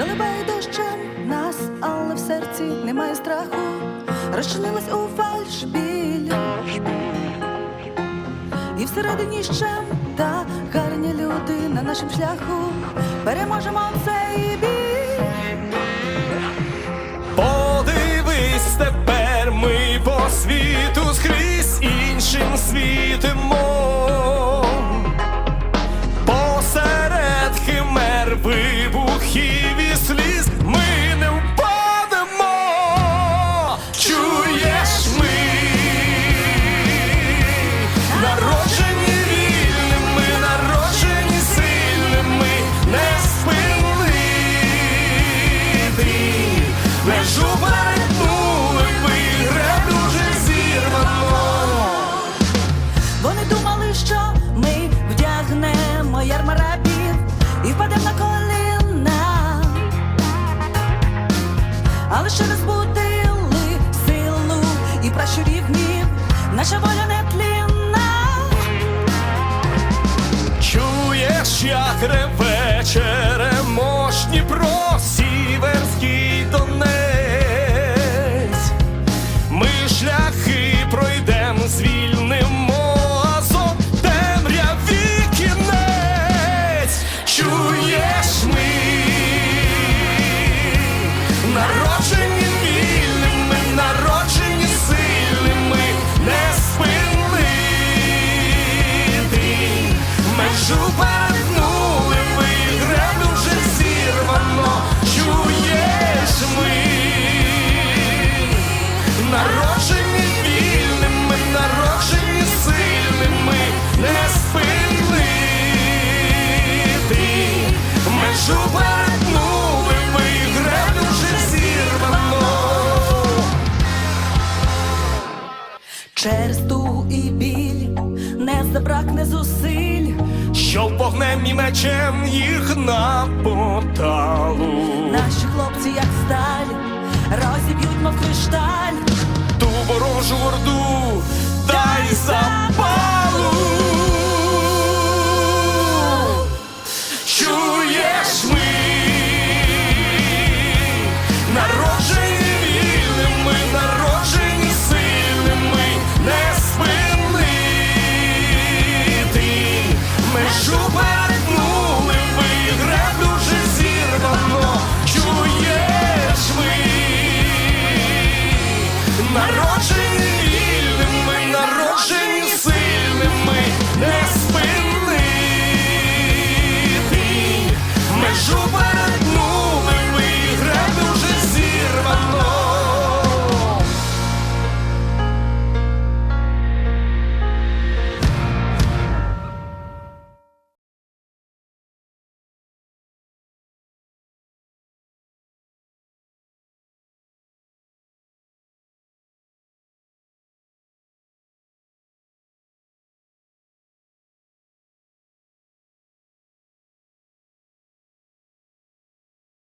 Заливає дощем нас, але в серці немає страху. Розчинилась у фальшбіль. І всередині ще та гарні люди на нашому шляху. Переможемо цей біль. Подивись тепер ми по світу скрізь іншим світимо. Але ще розбудили силу і пращурів рівні наша воля не тлінна. Чуєш, як реве народжені вільними, народжені сильними, не спинити. Межу перетнули ми, зірвано. Через тугу і біль не забракне зусиль. Щоб вогнем і мечем їх на поталу Наші хлопці, як сталь, розіб'ють, мов кришталь. Орду. Дай запалу народжений.